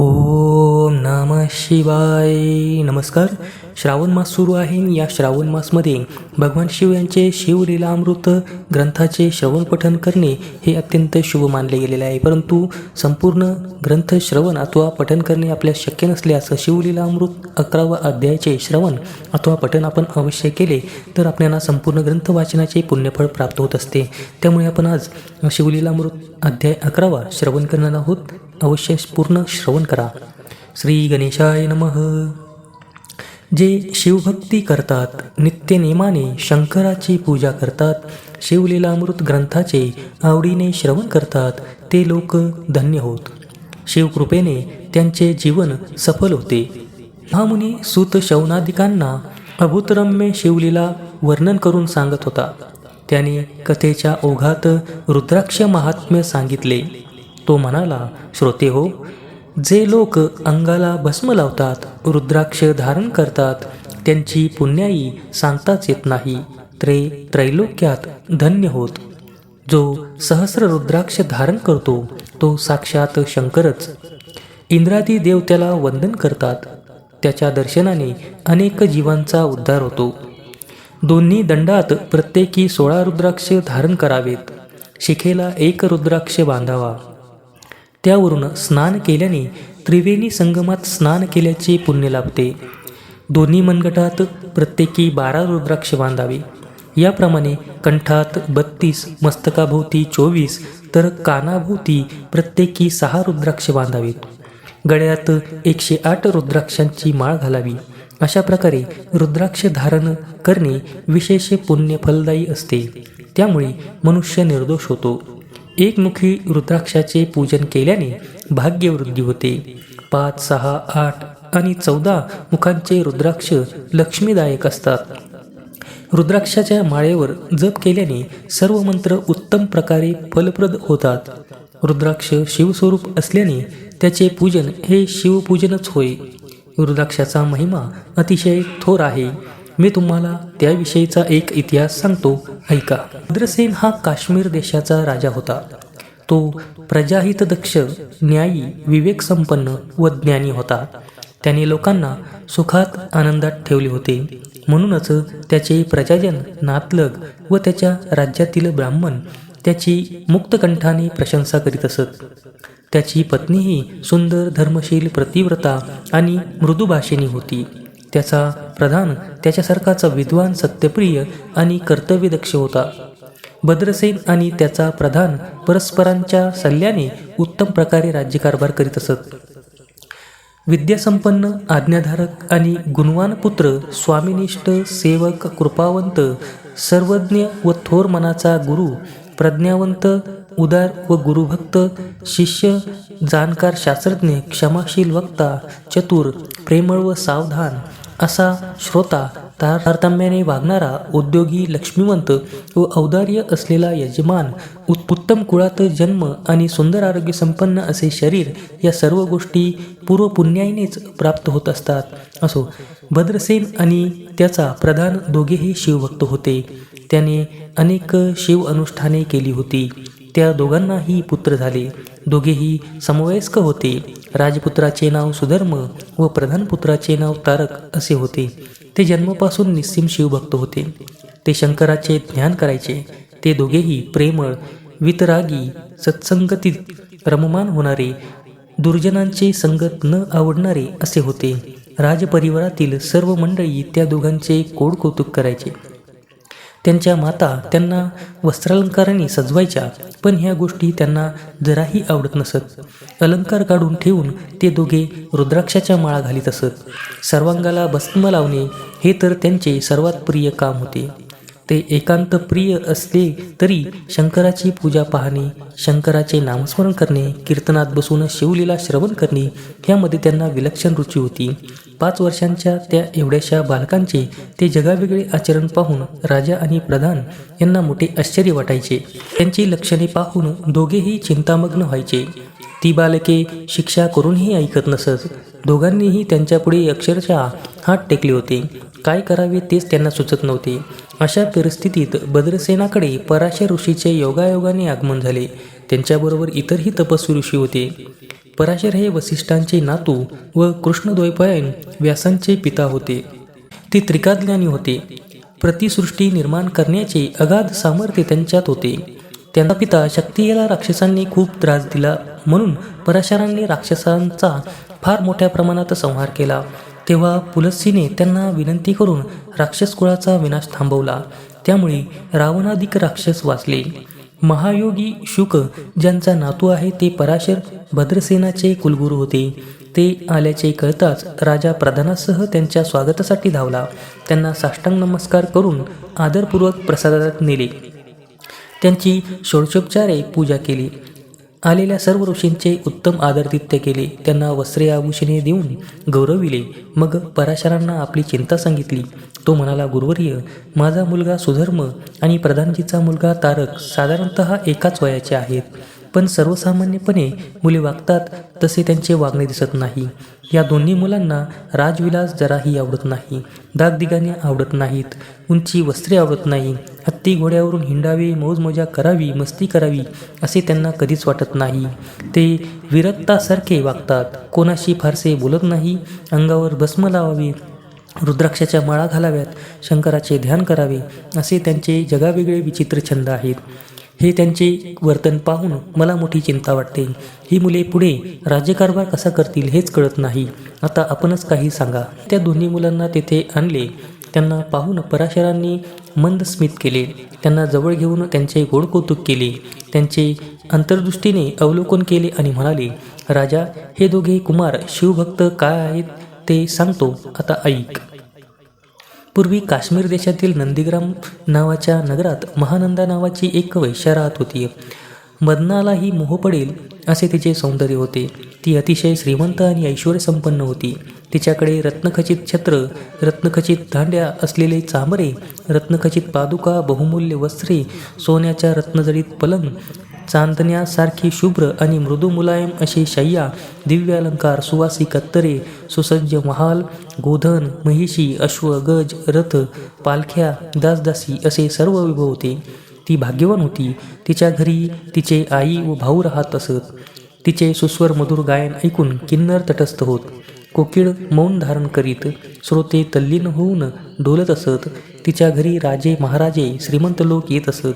ओम नम शिवाय. नमस्कार. श्रावण मास सुरू आहे या श्रावण मासमध्ये भगवान शिव यांचे शिवलीलामृत ग्रंथाचे श्रवण पठन करणे हे अत्यंत शुभ मानले गेलेले आहे. परंतु संपूर्ण ग्रंथ श्रवण अथवा पठन करणे आपल्या शक्य नसल्यास शिवलीलामृत अकरावा अध्यायाचे श्रवण अथवा पठन आपण अवश्य केले तर आपल्याला संपूर्ण ग्रंथ वाचनाचे पुण्यफळ प्राप्त होत असते. त्यामुळे आपण आज शिवलीलामृत अध्याय अकरावा श्रवण करणार आहोत. अवश्य पूर्ण श्रवण करा. श्री गणेशाय नमः. जे शिवभक्ती करतात नित्यनेमाने शंकराची पूजा करतात शिवलीलामृत ग्रंथाचे आवडीने श्रवण करतात ते लोक धन्य होत. शिवकृपेने त्यांचे जीवन सफल होते. महामुनी सुत शौनादिकांना अभूतरम्य शिवलीला वर्णन करून सांगत होता. त्याने कथेच्या ओघात रुद्राक्ष महात्म्य सांगितले. तो म्हणाला श्रोते हो जे लोक अंगाला भस्म लावतात रुद्राक्ष धारण करतात त्यांची पुण्याई सांगताच येत नाही. त्रे त्रैलोक्यात धन्य होत. जो सहस्र रुद्राक्ष धारण करतो तो साक्षात शंकरच. इंद्रादी देव त्याला वंदन करतात. त्याच्या दर्शनाने अनेक जीवांचा उद्धार होतो. दोन्ही दंडात प्रत्येकी सोळा रुद्राक्ष धारण करावेत. शिखेला एक रुद्राक्ष बांधावा. त्यावरून स्नान केल्याने त्रिवेणी संगमात स्नान केल्याचे पुण्य लाभते. दोन्ही मनगटात प्रत्येकी बारा रुद्राक्ष बांधावे. याप्रमाणे कंठात बत्तीस मस्तकाभोवती चोवीस तर कानाभोवती प्रत्येकी सहा रुद्राक्ष बांधावेत. गळ्यात एकशे आठ रुद्राक्षांची माळ घालावी. अशा प्रकारे रुद्राक्ष धारण करणे विशेष पुण्य फलदायी असते. त्यामुळे मनुष्य निर्दोष होतो. एकमुखी रुद्राक्षाचे पूजन केल्याने भाग्यवृद्धी होते. पाच सहा आठ आणि चौदा मुखांचे रुद्राक्ष लक्ष्मीदायक असतात. रुद्राक्षाच्या माळेवर जप केल्याने सर्व मंत्र उत्तम प्रकारे फलप्रद होतात. रुद्राक्ष शिवस्वरूप असल्याने त्याचे पूजन हे शिवपूजनच होय. रुद्राक्षाचा महिमा अतिशय थोर आहे. मी तुम्हाला त्याविषयीचा एक इतिहास सांगतो. ऐका. रुद्रसेन हा काश्मीर देशाचा राजा होता. तो प्रजाहितदक्ष न्यायी विवेकसंपन्न व ज्ञानी होता. त्याने लोकांना सुखात आनंदात ठेवले होते. म्हणूनच त्याचे प्रजाजन नातलग व त्याच्या राज्यातील ब्राह्मण त्याची मुक्तकंठाने प्रशंसा करीत असत. त्याची पत्नीही सुंदर धर्मशील प्रतिव्रता आणि मृदुभाषिणी होती. त्याचा प्रधान त्याच्यासारखाचा विद्वान सत्यप्रिय आणि कर्तव्यदक्ष होता. भद्रसेन आणि त्याचा प्रधान परस्परांच्या सल्ल्याने उत्तम प्रकारे राज्यकारभार करीत असत. विद्यासंपन्न आज्ञाधारक आणि गुणवान पुत्र स्वामिनिष्ठ सेवक कृपावंत सर्वज्ञ व थोर मनाचा गुरु प्रज्ञावंत उदार व गुरुभक्त शिष्य जाणकार शास्त्रज्ञ क्षमाशील वक्ता चतुर प्रेमळ व सावधान असा श्रोता तारतम्याने वागणारा उद्योगी लक्ष्मीवंत व औदार्य असलेला यजमान उत् उत्तम कुळात जन्म आणि सुंदर आरोग्य संपन्न असे शरीर या सर्व गोष्टी पूर्वपुण्याईनेच प्राप्त होत असतात. असो भद्रसेन आणि त्याचा प्रधान दोघेही शिवभक्त होते. त्याने अनेक शिव अनुष्ठाने केली होती. त्या दोघांनाही पुत्र झाले. दोघेही समवयस्क होते. राजपुत्राचे नाव सुधर्म व प्रधानपुत्राचे नाव तारक असे होते. ते जन्मापासून निस्सिम शिवभक्त होते. ते शंकराचे ध्यान करायचे. ते दोघेही प्रेमळ वितरागी सत्संगतीत रममान होणारे दुर्जनांचे संगत न आवडणारे असे होते. राजपरिवारातील सर्व मंडळी त्या दोघांचे कोड कौतुक करायचे. त्यांच्या माता त्यांना वस्त्रालंकाराने सजवायच्या पण ह्या गोष्टी त्यांना जराही आवडत नसत. अलंकार काढून ठेवून ते दोघे रुद्राक्षाच्या माळा घालीत असत. सर्वांगाला भस्म लावणे हे तर त्यांचे सर्वात प्रिय काम होते. ते एकांत प्रिय असले तरी शंकराची पूजा पाहणे शंकराचे नामस्मरण करणे कीर्तनात बसून शिवलीला श्रवण करणे ह्यामध्ये त्यांना विलक्षण रुची होती. पाच वर्षांच्या त्या एवढ्याशा बालकांचे ते जगावेगळे आचरण पाहून राजा आणि प्रधान यांना मोठे आश्चर्य वाटायचे. त्यांची लक्षणे पाहून दोघेही चिंतामग्न व्हायचे. ती बालके शिक्षा करूनही ऐकत नसत. दोघांनीही त्यांच्यापुढे अक्षरशः हात टेकले होते. काय करावे तेच त्यांना सुचत नव्हते. अशा परिस्थितीत भद्रसेनाकडे पराशर ऋषीचे योगायोगाने आगमन झाले. त्यांच्याबरोबर इतरही तपस्वी ऋषी होते. पराशर हे वसिष्ठांचे नातू व कृष्णद्वैपायन व्यासांचे पिता होते. ते त्रिकाज्ञानी होते. प्रतिसृष्टी निर्माण करण्याचे अगाध सामर्थ्य त्यांच्यात होते. त्यांचा पिता शक्तीला राक्षसांनी खूप त्रास दिला म्हणून पराशरांनी राक्षसांचा फार मोठ्या प्रमाणात संहार केला. तेव्हा पुलस्सीने त्यांना विनंती करून राक्षस कुळाचा विनाश थांबवला. त्यामुळे रावणाधिक राक्षस वाचले. महायोगी शुक ज्यांचा नातू आहे ते पराशर भद्रसेनाचे कुलगुरू होते. ते आल्याचे कळताच राजा प्रधानासह त्यांच्या स्वागतासाठी धावला. त्यांना साष्टांग नमस्कार करून आदरपूर्वक प्रसादात नेले. त्यांची षोडशोपचारे पूजा केली. आलेल्या सर्व ऋषींचे उत्तम आदरतित्य केले. त्यांना वस्त्रे आभूषणे देऊन गौरविले. मग पराशरांना आपली चिंता सांगितली. तो म्हणाला गुरुवर्य माझा मुलगा सुधर्म आणि प्रधानजीचा मुलगा तारक साधारणत एकाच वयाचे आहेत. पण सर्वसामान्यपणे मुले वागतात तसे त्यांचे वागणे दिसत नाही. या दोन्ही मुलांना राजविलास जराही आवडत नाही दागदिगाने आवडत नाहीत उंची वस्त्रे आवडत नाही हत्ती घोड्यावरून हिंडावे मौजमजा करावी मस्ती करावी असे त्यांना कधीच वाटत नाही. ते विरक्तासारखे वागतात कोणाशी फारसे बोलत नाही अंगावर भस्म लावावे रुद्राक्षाच्या माळा घालाव्यात शंकराचे ध्यान करावे असे त्यांचे जगावेगळे विचित्र छंद आहेत. हे त्यांचे वर्तन पाहून मला मोठी चिंता वाटते. ही मुले पुढे राज्यकारभार कसा करतील हेच कळत नाही. आता आपणच काही सांगा. त्या दोन्ही मुलांना तेथे आणले. त्यांना पाहून पराशरांनी मंद स्मित केले. त्यांना जवळ घेऊन त्यांचे गोड कौतुक केले. त्यांचे अंतर्दृष्टीने अवलोकन केले आणि म्हणाले राजा हे दोघे कुमार शिवभक्त काय आहेत ते सांगतो. आता ऐक. पूर्वी काश्मीर देशातील नंदीग्राम नावाच्या नगरात महानंदा नावाची एक वैश्या राहत होती. मदनालाही मोह पडेल असे तिचे सौंदर्य होते. ती अतिशय श्रीमंत आणि ऐश्वर संपन्न होती. तिच्याकडे रत्नखचित छत्र रत्नखचित दांड्या असलेले चांबरे रत्नखचित पादुका बहुमूल्य वस्त्रे सोन्याच्या रत्नजडीत पलंग चांदण्यासारखी शुभ्र आणि मृदू मुलायम असे शय्या दिव्य अलंकार सुवासी कत्तरे सुसज्ज महाल गोधन महिषी अश्व गज रथ पालख्या दासदासी असे सर्व विभव होते ती भाग्यवान होती. तिच्या घरी तिचे आई व भाऊ राहत असत. तिचे सुस्वर मधुर गायन ऐकून किन्नर तटस्थ होत. कोकिळ मौन धारण करीत श्रोते तल्लीन होऊन डोलत असत. तिच्या घरी राजे महाराजे श्रीमंत लोक येत असत.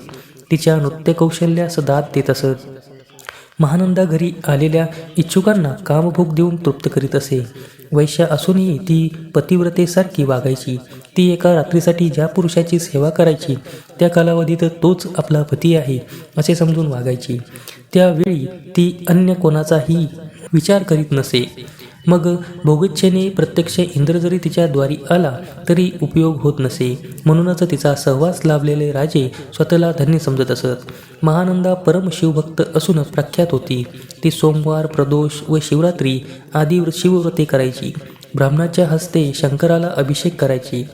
तिच्या नृत्यकौशल्यास दाद देत असत. महानंदा घरी आलेल्या इच्छुकांना कामभोग देऊन तृप्त करीत असे. वैश्या असूनही ती पतिव्रतेसारखी वागायची. ती एका रात्रीसाठी ज्या पुरुषाची सेवा करायची त्या कालावधीत तोच आपला पती आहे असे समजून वागायची. त्यावेळी ती अन्य कोणाचाही विचार करीत नसे. मग भोगच्छेने प्रत्यक्ष इंद्र जरी तिच्या द्वारी आला तरी उपयोग होत नसे. म्हणूनच तिचा सहवास लाभलेले राजे स्वतःला धन्य समजत असत. महानंदा परम शिवभक्त असूनच प्रख्यात होती. ती सोमवार प्रदोष व शिवरात्री आदी शिवव्रते करायची. ब्राह्मणाच्या हस्ते शंकराला अभिषेक करायची.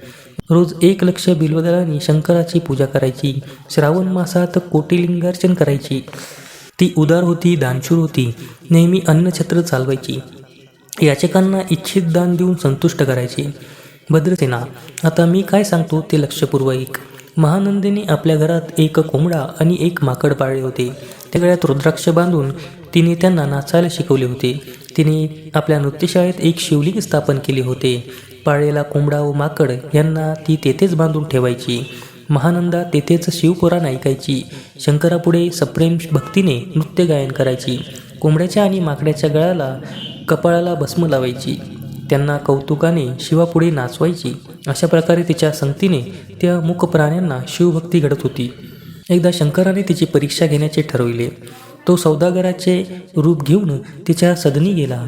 रोज एक लक्ष बिल्वदलाने शंकराची पूजा करायची. श्रावण मासात कोटिलिंगार्चन करायची. ती उदार होती दानशूर होती. नेहमी अन्नछत्र चालवायची. याचकांना इच्छित दान देऊन संतुष्ट करायचे. भद्रसेना आता मी काय सांगतो ते लक्षपूर्वक. महानंदीने आपल्या घरात एक कोंबडा आणि एक माकड पाळले होते. त्या गळ्यात रुद्राक्ष बांधून तिने त्यांना नाचायला शिकवले होते. तिने आपल्या नृत्यशाळेत एक शिवलिंग स्थापन केले होते. पाळलेला कोंबडा व माकड यांना ती तेथेच बांधून ठेवायची. महानंदा तेथेच शिवपुराण ऐकायची. शंकरापुढे सप्रेम भक्तीने नृत्य गायन करायची. कोंबड्याच्या आणि माकड्याच्या गळ्याला कपाळाला भस्म लावायची त्यांना कौतुकाने शिवापुढे नाचवायची अशा प्रकारे तिच्या संगतीने त्या मुख प्राण्यांना शिवभक्ती घडत होती. एकदा शंकराने तिची परीक्षा घेण्याचे ठरविले. तो सौदागराचे रूप घेऊन तिच्या सदनी गेला.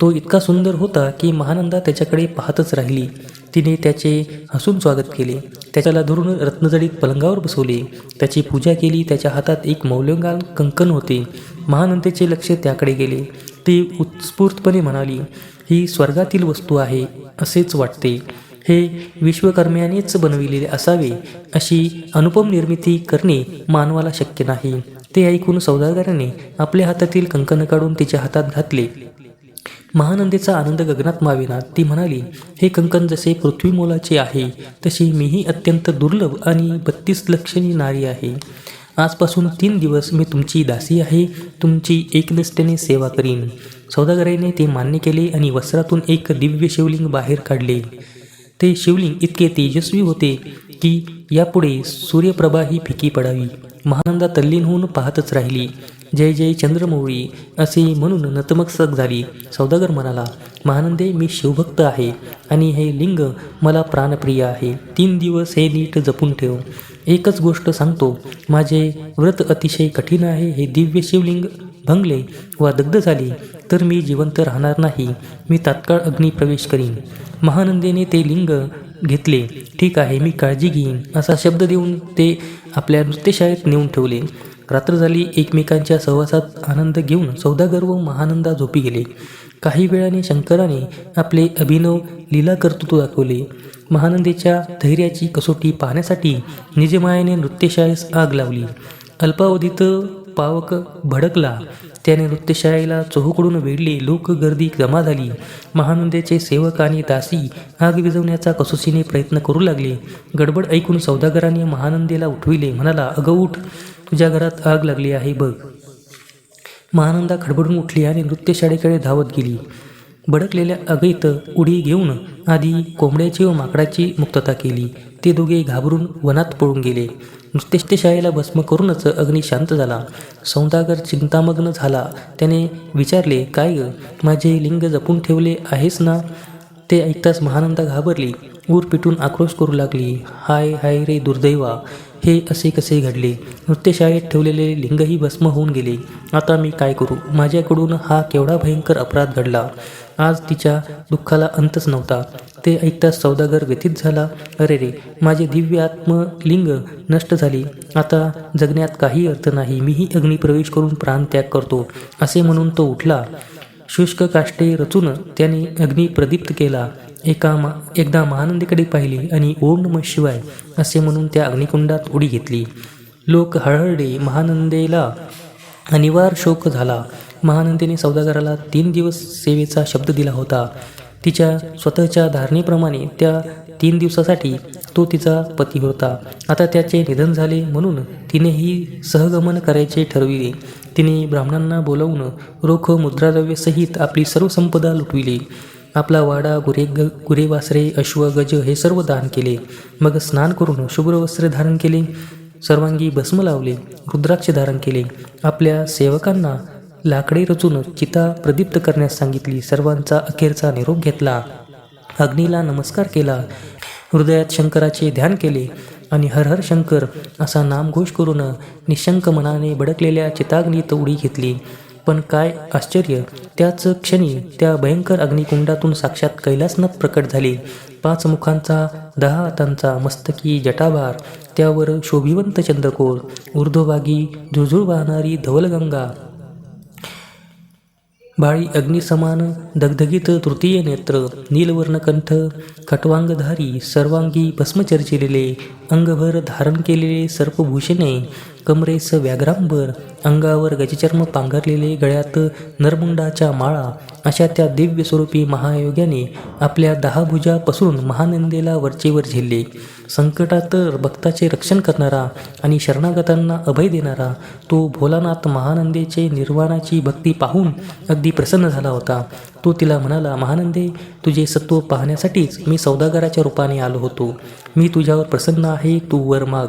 तो इतका सुंदर होता की महानंदा त्याच्याकडे पाहतच राहिली. तिने त्याचे हसून स्वागत केले. त्याच्याला धरून रत्नजडीत पलंगावर बसवले. त्याची पूजा केली. त्याच्या हातात एक मौल्यवान कंकण होते. महानंदेचे लक्ष त्याकडे गेले. ती उत्स्फूर्तपणे म्हणाली ही स्वर्गातील वस्तू आहे असेच वाटते. हे विश्वकर्म्यानेच बनविलेले असावे अशी अनुपम निर्मिती करणे मानवाला शक्य नाही. ते ऐकून सौदागराने आपल्या हातातील कंकण काढून तिच्या हातात घातले. महानंदेचा आनंद गगनात माविना. ती म्हणाली हे कंकण जसे पृथ्वीमोलाचे आहे तशी मीही अत्यंत दुर्लभ आणि बत्तीस लक्षणी नारी आहे. आजपासून तीन दिवस मी तुमची दासी आहे तुमची एकनिष्ठेने सेवा करीन. सौदागराईने ते मान्य केले आणि वस्त्रातून एक दिव्य शिवलिंग बाहेर काढले. ते शिवलिंग इतके तेजस्वी होते की यापुढे सूर्यप्रभा ही फिकी पडावी. महानंदा तल्लीन होऊन पाहतच राहिली. जय जय चंद्रमौळी असे म्हणून नतमस्तक झाली. सौदागर म्हणाला महानंदे मी शिवभक्त आहे आणि हे लिंग मला प्राणप्रिय आहे. तीन दिवस हे नीट जपून ठेव. एकच गोष्ट सांगतो. माझे व्रत अतिशय कठीण आहे हे दिव्य शिवलिंग भंगले वा दग्ध झाले तर मी जिवंत राहणार नाही. मी तात्काळ अग्नी प्रवेश करीन. महानंदेने ते लिंग घेतले. ठीक आहे मी काळजी घेईन असा शब्द देऊन ते आपल्या नृत्यशाळेत नेऊन ठेवले. रात्र झाली एकमेकांच्या सहवासात आनंद घेऊन सौदागर व महानंदा झोपी गेले. काही वेळाने शंकराने आपले अभिनव लीला कर्तृत्व दाखवले. महानंदेच्या धैर्याची कसोटी पाहण्यासाठी निजमायाने नृत्यशाळेस आग लावली. अल्पावधीत पावक भडकला. त्याने नृत्यशाळेला चोहकडून वेढले लोक गर्दी जमा झाली. महानंदेचे सेवक आणि दासी आग विझवण्याचा कसोशीने प्रयत्न करू लागले. गडबड ऐकून सौदागराने महानंदेला उठविले. म्हणाला अगं उठ. तुझ्या घरात आग लागली आहे बघ. महानंदा खडबडून उठली आणि नृत्यशाळेकडे धावत गेली. भडकलेल्या अगैत उडी घेऊन आधी कोंबड्याची व माकडाची मुक्तता केली. ते दोघे घाबरून वनात पळून गेले. नृत्यशाळेला भस्म करूनच अग्नी शांत झाला. सौदागर चिंतामग्न झाला. त्याने विचारले काय ग माझे लिंग जपून ठेवले आहेस ना? ते ऐकताच महानंदा घाबरली. ऊर पिटून आक्रोश करू लागली. हाय हाय रे दुर्दैवा. हे असे कसे घडले? नृत्यशाळेत ठेवलेले लिंगही भस्म होऊन गेले. आता मी काय करू? माझ्याकडून हा केवढा भयंकर अपराध घडला? आज तिच्या दुःखाला अंतच नव्हता. ते ऐकताच सौदागर व्यथित झाला. अरे रे माझे दिव्य आत्मलिंग नष्ट झाली. आता जगण्यात काही अर्थ नाही. मीही अग्निप्रवेश करून प्राणत्याग करतो असे म्हणून तो उठला. शुष्क काष्टे रचून त्याने अग्नी प्रदीप्त केला. एका मा एकदा महानंदीकडे पाहिले आणि ओम नम शिवाय असे म्हणून त्या अग्निकुंडात उडी घेतली. लोक हळहळले महानंदेला अनिवार शोक झाला. महानंदीने सौदागराला तीन दिवस सेवेचा शब्द दिला होता. तिच्या स्वतःच्या धारणेप्रमाणे त्या तीन दिवसासाठी तो तिचा पती होता. आता त्याचे निधन झाले म्हणून तिनेही सहगमन करायचे ठरविले. तिने ब्राह्मणांना बोलावून रोख मुद्राद्रव्यसहित आपली सर्व संपदा लुटविली. आपला वाडा गुरे ग गुरे वासरे अश्व गज हे सर्व दान केले. मग स्नान करून शुभ्र वस्त्र धारण केले. सर्वांगी भस्म लावले. रुद्राक्ष धारण केले. आपल्या सेवकांना लाकडे रचून चिता प्रदीप्त करण्यास सांगितली. सर्वांचा अखेरचा निरोप घेतला. अग्नीला नमस्कार केला. हृदयात शंकराचे ध्यान केले आणि हर हर शंकर असा नामघोष करून निशंक मनाने भडकलेल्या चिताग्नीत उडी घेतली. पण काय आश्चर्य त्याच क्षणी त्या भयंकर अग्निकुंडातून साक्षात कैलासनं प्रकट झाले. पाच मुखांचा दहा हातांचा मस्तकी जटाभार त्यावर शोभिवंत चंद्रकोर ऊर्ध्वभागी झुळझुळ वाहणारी धवलगंगा. बाळी अग्निसमान दगदगीत तृतीय नेत्र नीलवर्णकंठ खटवांगधारी सर्वांगी भस्मचर्चिलेले अंगभर धारण केलेले सर्पभूषणे कमरेस व्याघ्रांबर अंगावर गजचर्म पांघरलेले गळ्यात नरमुंडाच्या माळा अशा त्या दिव्य स्वरूपी महायोग्याने आपल्या दहा भुजा पसरून महानंदेला वरचेवर झेलले. संकटात भक्ताचे रक्षण करणारा आणि शरणागतांना अभय देणारा तो भोलानाथ महानंदेचे निर्वाणाची भक्ती पाहून अगदी प्रसन्न झाला होता. तो तिला म्हणाला महानंदे तुझे सत्व पाहण्यासाठीच मी सौदागराच्या रूपाने आलो होतो. मी तुझ्यावर प्रसन्न आहे तू वर माग.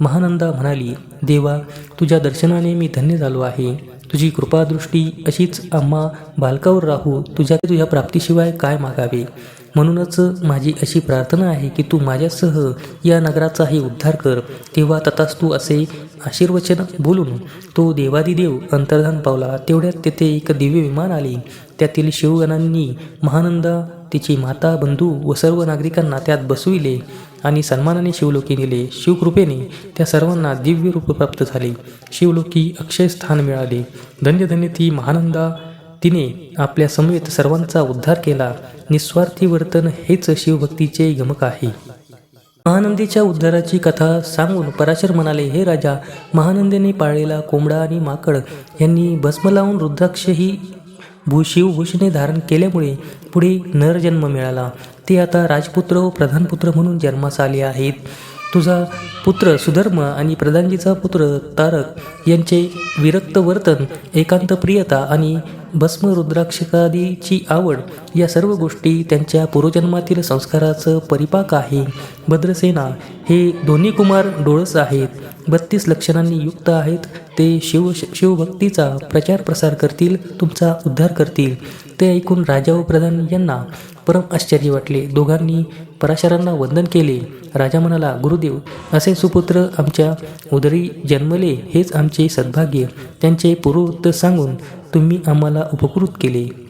महानंदा म्हणाली देवा तुझ्या दर्शनाने मी धन्य झालो आहे. तुझी कृपादृष्टी अशीच आम्हा बालकावर राहू तुझ्या तुझ्या प्राप्तीशिवाय काय मागावे? म्हणूनच माझी अशी प्रार्थना आहे की तू माझ्यासह या नगराचाही उद्धार कर. तेव्हा तथास्तू असे आशीर्वचन बोलून तो देवादिदेव अंतर्धान पावला. तेवढ्यात तेथे एक दिव्य विमान आले. त्यातील शिवगणांनी महानंदा तिची माता बंधू व सर्व नागरिकांना त्यात बसविले आणि सन्मानाने शिवलोकी नेले. शिवकृपेने त्या सर्वांना दिव्य रूप प्राप्त झाले. शिवलोकी अक्षय स्थान मिळाले. धन्य धन्य ती महानंदा. तिने आपल्या समवेत सर्वांचा उद्धार केला. निस्वार्थी वर्तन हेच शिवभक्तीचे गमक आहे. महानंदीच्या उद्धाराची कथा सांगून पराशर म्हणाले हे राजा महानंदीने पाळलेला कोंबडा आणि माकड यांनी भस्म लावून रुद्राक्ष ही भू शिवभूषणे धारण केल्यामुळे पुढे नरजन्म मिळाला. ते आता राजपुत्र व प्रधानपुत्र म्हणून जन्मास आले आहेत. तुझा पुत्र सुधर्म आणि प्रधानजीचा पुत्र तारक यांचे विरक्त वर्तन एकांत प्रियता आणि भस्म रुद्राक्षकादीची आवड या सर्व गोष्टी त्यांच्या पूर्वजन्मातील संस्काराचं परिपाक आहे. भद्रसेना हे दोन्ही कुमार डोळस आहेत. बत्तीस लक्षणांनी युक्त आहेत. ते शिव शिवभक्तीचा प्रचार प्रसार करतील तुमचा उद्धार करतील. ते ऐकून राजा व प्रधान यांना परम आश्चर्य वाटले. दोघांनी पराशरांना वंदन केले. राजा म्हणाला गुरुदेव असे सुपुत्र आमच्या उदरी जन्मले हेच आमचे सद्भाग्य. त्यांचे पूर्ववृत्त सांगून तुम्ही आम्हाला उपकृत केले.